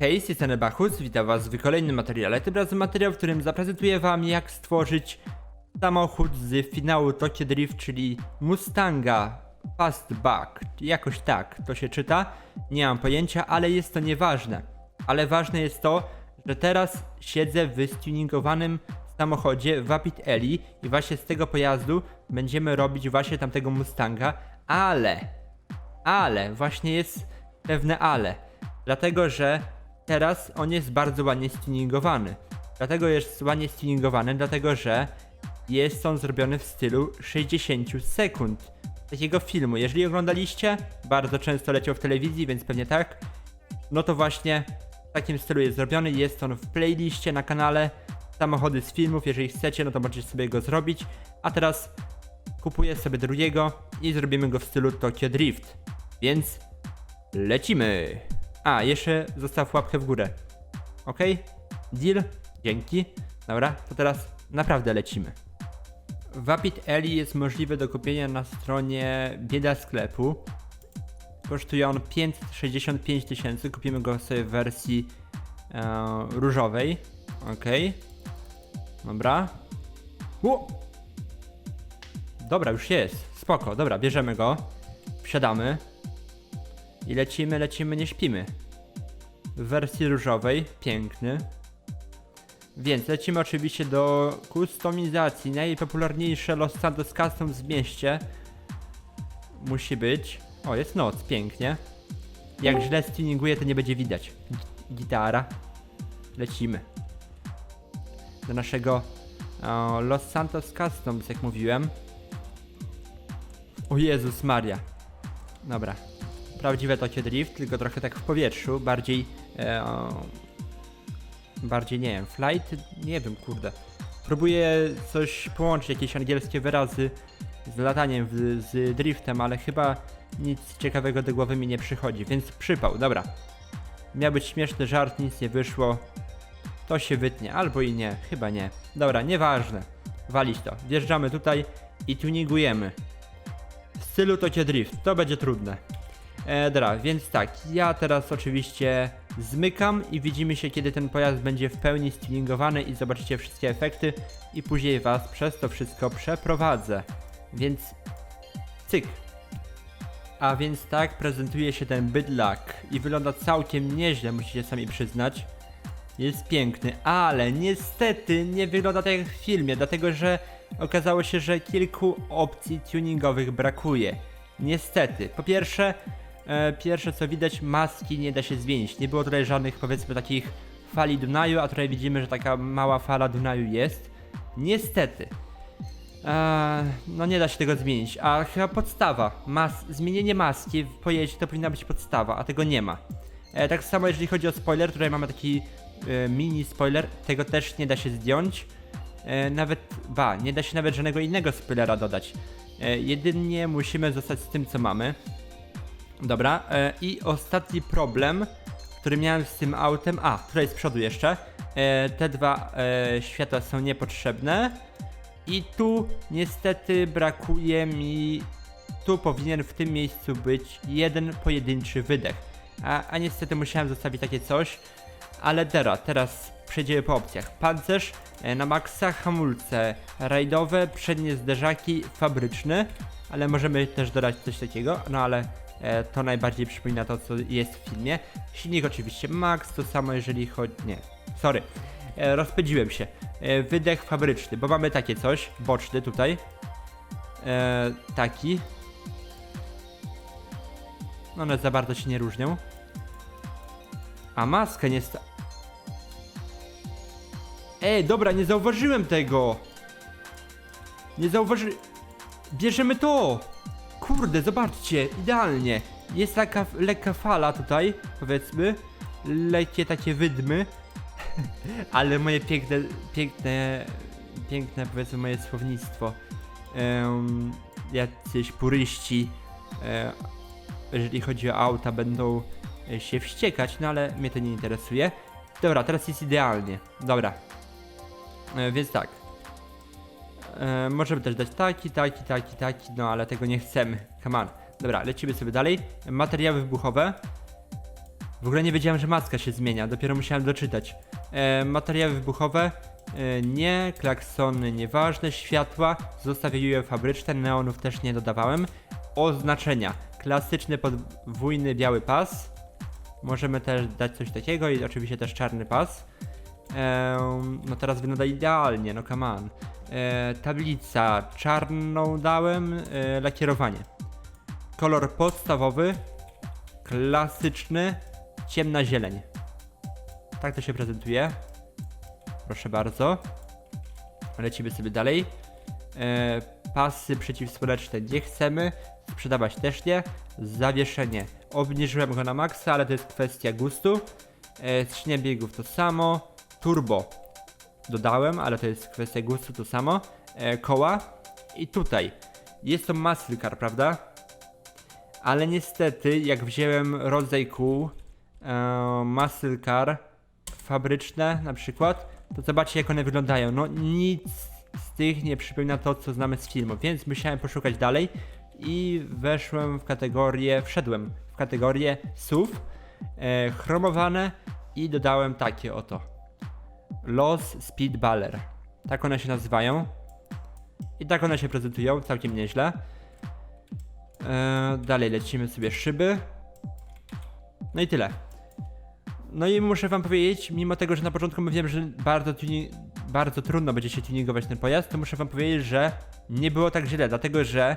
Hej, z strony Bachus, witam was w kolejnym materiale. Tym razem materiał, w którym zaprezentuję wam jak stworzyć samochód z finału Tokyo Drift, czyli Mustanga Fastback. Jakoś tak to się czyta, nie mam pojęcia, ale jest to nieważne. Ale ważne jest to, że teraz siedzę w stuningowanym samochodzie Vapid Eli i właśnie z tego pojazdu będziemy robić właśnie tamtego Mustanga, ale ale, właśnie jest pewne ale. Dlatego, że teraz on jest bardzo ładnie stuningowany. Dlatego jest ładnie stuningowany, dlatego że jest on zrobiony w stylu 60 sekund takiego filmu. Jeżeli oglądaliście, bardzo często leciał w telewizji, więc pewnie tak. No to właśnie w takim stylu jest zrobiony. Jest on w playliście na kanale Samochody z filmów. Jeżeli chcecie, no to możecie sobie go zrobić. A teraz kupuję sobie drugiego i zrobimy go w stylu Tokyo Drift. Więc lecimy. A, jeszcze zostaw łapkę w górę. Ok? Deal? Dzięki. Dobra, to teraz naprawdę lecimy. Vapid Eli jest możliwy do kupienia na stronie bieda sklepu. Kosztuje on 565 tysięcy. Kupimy go sobie w wersji e, różowej. Ok. Dobra. O! Dobra, już jest. Spoko, dobra, bierzemy go. Wsiadamy. I lecimy, lecimy, nie śpimy. W wersji różowej, piękny. Więc lecimy oczywiście do kustomizacji. Najpopularniejsze Los Santos Customs w mieście. Musi być. O, jest noc, pięknie. Jak źle stuninguje, to nie będzie widać. Gi- Gitara. Lecimy. Do naszego o, Los Santos Customs, jak mówiłem. O Jezus Maria. Dobra. Prawdziwe Tokyo Drift, tylko trochę tak w powietrzu, bardziej... E, o, bardziej, nie wiem, flight? Nie wiem, kurde. Próbuję coś połączyć, jakieś angielskie wyrazy z lataniem, w, z driftem, ale chyba nic ciekawego do głowy mi nie przychodzi, więc przypał, dobra. Miał być śmieszny żart, nic nie wyszło. To się wytnie, albo i nie, chyba nie. Dobra, nieważne. Walić to. Wjeżdżamy tutaj i tuningujemy. W stylu Tokyo Drift, to będzie trudne. E, dobra, więc tak, ja teraz oczywiście zmykam i widzimy się, kiedy ten pojazd będzie w pełni stuningowany i zobaczycie wszystkie efekty i później was przez to wszystko przeprowadzę. Więc cyk. A więc tak prezentuje się ten bydlak i wygląda całkiem nieźle, musicie sami przyznać. Jest piękny, ale niestety nie wygląda tak jak w filmie, dlatego że okazało się, że kilku opcji tuningowych brakuje. Niestety. Po pierwsze, pierwsze co widać, maski nie da się zmienić. Nie było tutaj żadnych powiedzmy takich fali Dunaju, a tutaj widzimy, że taka mała fala Dunaju jest. Niestety. Eee, no nie da się tego zmienić. A chyba podstawa, mas zmienienie maski w pojeździe to powinna być podstawa, a tego nie ma. E, tak samo jeżeli chodzi o spoiler, tutaj mamy taki e, mini spoiler, tego też nie da się zdjąć. E, nawet, ba, nie da się nawet żadnego innego spoilera dodać. E, jedynie musimy zostać z tym co mamy. Dobra, e, i ostatni problem, który miałem z tym autem, a, tutaj z przodu jeszcze. E, te dwa e, światła są niepotrzebne. I tu niestety brakuje mi. Tu powinien w tym miejscu być jeden pojedynczy wydech. A, a niestety musiałem zostawić takie coś. Ale teraz, teraz przejdziemy po opcjach. Pancerz na maksa, hamulce rajdowe, przednie zderzaki, fabryczny. Ale możemy też dodać coś takiego, no ale to najbardziej przypomina to, co jest w filmie. Silnik oczywiście max, to samo jeżeli chodzi... nie, sorry. E, rozpędziłem się. E, wydech fabryczny, bo mamy takie coś, boczny tutaj. E, taki. No one za bardzo się nie różnią. A maskę nie sta... Ej, dobra, nie zauważyłem tego! Nie zauważy... Bierzemy to! Kurde, zobaczcie, idealnie. Jest taka lekka fala tutaj, powiedzmy. Lekkie takie wydmy. Ale moje piękne, piękne, piękne powiedzmy moje słownictwo. Um, jacyś puryści, e, jeżeli chodzi o auta, będą e, się wściekać, no ale mnie to nie interesuje. Dobra, teraz jest idealnie. Dobra. E, więc tak. E, możemy też dać taki, taki, taki, taki, no ale tego nie chcemy. Come on. Dobra, lecimy sobie dalej. Materiały wybuchowe. W ogóle nie wiedziałem, że maska się zmienia, dopiero musiałem doczytać. E, materiały wybuchowe, e, nie, klaksony nieważne, światła, zostawiłem fabryczne, neonów też nie dodawałem. Oznaczenia, klasyczny podwójny biały pas, możemy też dać coś takiego i oczywiście też czarny pas. No teraz wygląda idealnie, no come on. E, tablica czarną dałem, e, lakierowanie. Kolor podstawowy, klasyczny, ciemna zieleń. Tak to się prezentuje. Proszę bardzo. Lecimy sobie dalej. E, pasy przeciwsłoneczne nie chcemy. Sprzedawać też nie. Zawieszenie. Obniżyłem go na maksa, ale to jest kwestia gustu. E, biegów to samo. Turbo dodałem, ale to jest kwestia gustu to samo. E, koła. I tutaj jest to muscle car, prawda? Ale niestety, jak wziąłem rodzaj kół, e, fabryczne na przykład, to zobaczcie jak one wyglądają. No nic z tych nie przypomina to, co znamy z filmu, więc musiałem poszukać dalej i weszłem w kategorię, wszedłem w kategorię SUV, e, chromowane i dodałem takie oto. Los Speed Baller. Tak one się nazywają. I tak one się prezentują, całkiem nieźle. E, dalej lecimy sobie szyby. No i tyle. No i muszę wam powiedzieć, mimo tego, że na początku mówiłem, że bardzo, bardzo trudno będzie się tuningować ten pojazd, to muszę wam powiedzieć, że nie było tak źle, dlatego że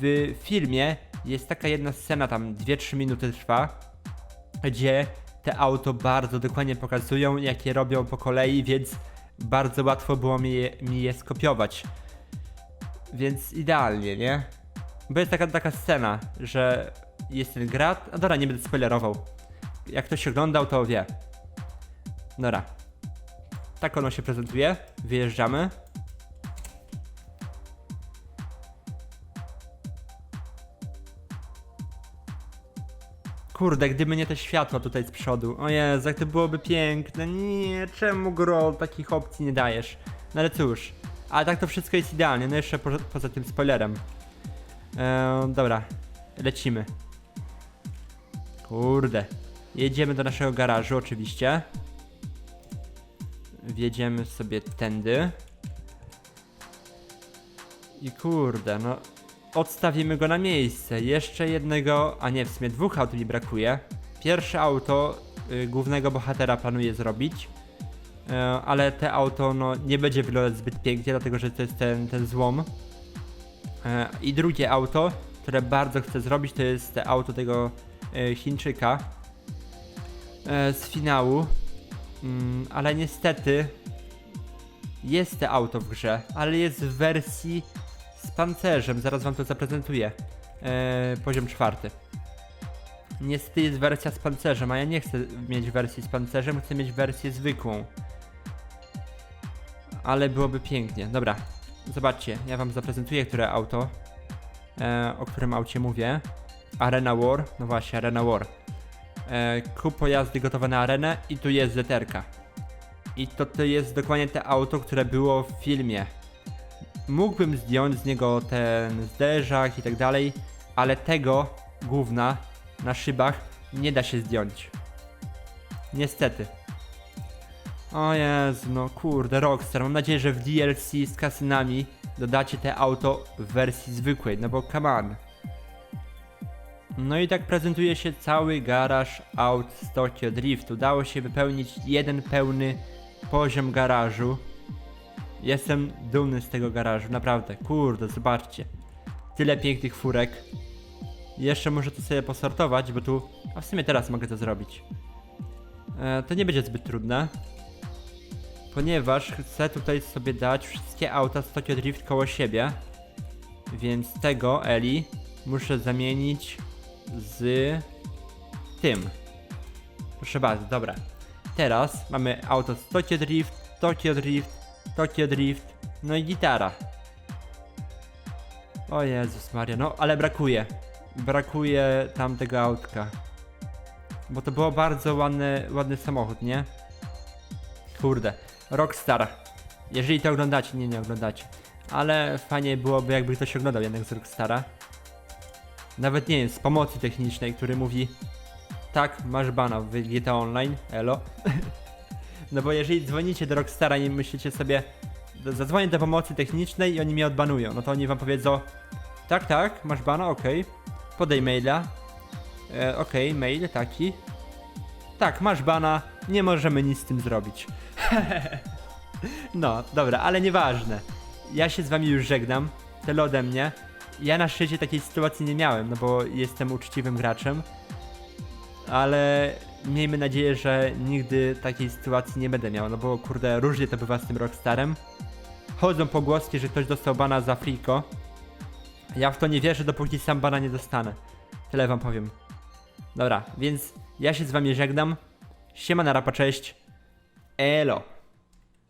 w filmie jest taka jedna scena, tam 2-3 minuty trwa, gdzie te auto bardzo dokładnie pokazują, jakie robią po kolei, więc bardzo łatwo było mi je, mi je skopiować. Więc idealnie, nie? Bo jest taka, taka scena, że jest ten grat. A dobra, nie będę spoilerował. Jak ktoś oglądał, to wie. Dobra. Tak ono się prezentuje. Wyjeżdżamy. Kurde, gdyby nie te światła tutaj z przodu. O Jezu, jak to byłoby piękne. Nie, czemu gro takich opcji nie dajesz? No ale cóż. Ale tak to wszystko jest idealnie. No jeszcze po, poza tym spoilerem. Eee, dobra, lecimy. Kurde. Jedziemy do naszego garażu, oczywiście. Wjedziemy sobie tędy. I kurde, no. Odstawimy go na miejsce. Jeszcze jednego, a nie, w sumie dwóch aut mi brakuje. Pierwsze auto y, głównego bohatera planuję zrobić. E, ale te auto no, nie będzie wyglądać zbyt pięknie, dlatego że to jest ten, ten złom. E, I drugie auto, które bardzo chcę zrobić, to jest te auto tego e, Chińczyka e, z finału. Mm, ale niestety jest te auto w grze, ale jest w wersji z pancerzem. Zaraz wam to zaprezentuję. E, poziom czwarty. Niestety jest wersja z pancerzem, a ja nie chcę mieć wersji z pancerzem, chcę mieć wersję zwykłą. Ale byłoby pięknie. Dobra, zobaczcie, ja wam zaprezentuję, które auto, e, o którym aucie mówię. Arena War, no właśnie, Arena War. E, kup pojazdy gotowe na arenę i tu jest zeterka. I to, to jest dokładnie te auto, które było w filmie. Mógłbym zdjąć z niego ten zderzak i tak dalej, ale tego gówna na szybach nie da się zdjąć. Niestety. O Jezu, no kurde, Rockstar, mam nadzieję, że w DLC z kasynami dodacie te auto w wersji zwykłej, no bo come on. No i tak prezentuje się cały garaż aut Tokyo Drift. Udało się wypełnić jeden pełny poziom garażu. Jestem dumny z tego garażu, naprawdę. Kurde, zobaczcie. Tyle pięknych furek. Jeszcze muszę to sobie posortować, bo tu... A w sumie teraz mogę to zrobić. E, to nie będzie zbyt trudne. Ponieważ chcę tutaj sobie dać wszystkie auta z Tokyo Drift koło siebie. Więc tego, Eli, muszę zamienić z tym. Proszę bardzo, dobra. Teraz mamy auto z Tokyo Drift, Tokyo Drift, Tokyo Drift, no i gitara. O Jezus Maria, no ale brakuje. Brakuje tamtego autka. Bo to było bardzo ładny, ładny samochód, nie? Kurde. Rockstar. Jeżeli to oglądacie, nie, nie oglądacie. Ale fajnie byłoby, jakby ktoś oglądał jednak z Rockstara. Nawet nie wiem, z pomocy technicznej, który mówi tak, masz bana w GTA Online, elo. no bo jeżeli dzwonicie do Rockstara i myślicie sobie, zadzwonię do pomocy technicznej i oni mnie odbanują, no to oni wam powiedzą, tak, tak, masz bana, okej, podaj maila, e, okej, mail taki, tak, masz bana, nie możemy nic z tym zrobić. no, dobra, ale nieważne. Ja się z wami już żegnam, tyle ode mnie. Ja na szczęście takiej sytuacji nie miałem, no bo jestem uczciwym graczem. Ale miejmy nadzieję, że nigdy takiej sytuacji nie będę miał, no bo kurde, różnie to bywa z tym Rockstarem. Chodzą pogłoski, że ktoś dostał bana za friko. Ja w to nie wierzę, dopóki sam bana nie dostanę. Tyle wam powiem. Dobra, więc ja się z wami żegnam. Siema na rapa, cześć. Elo.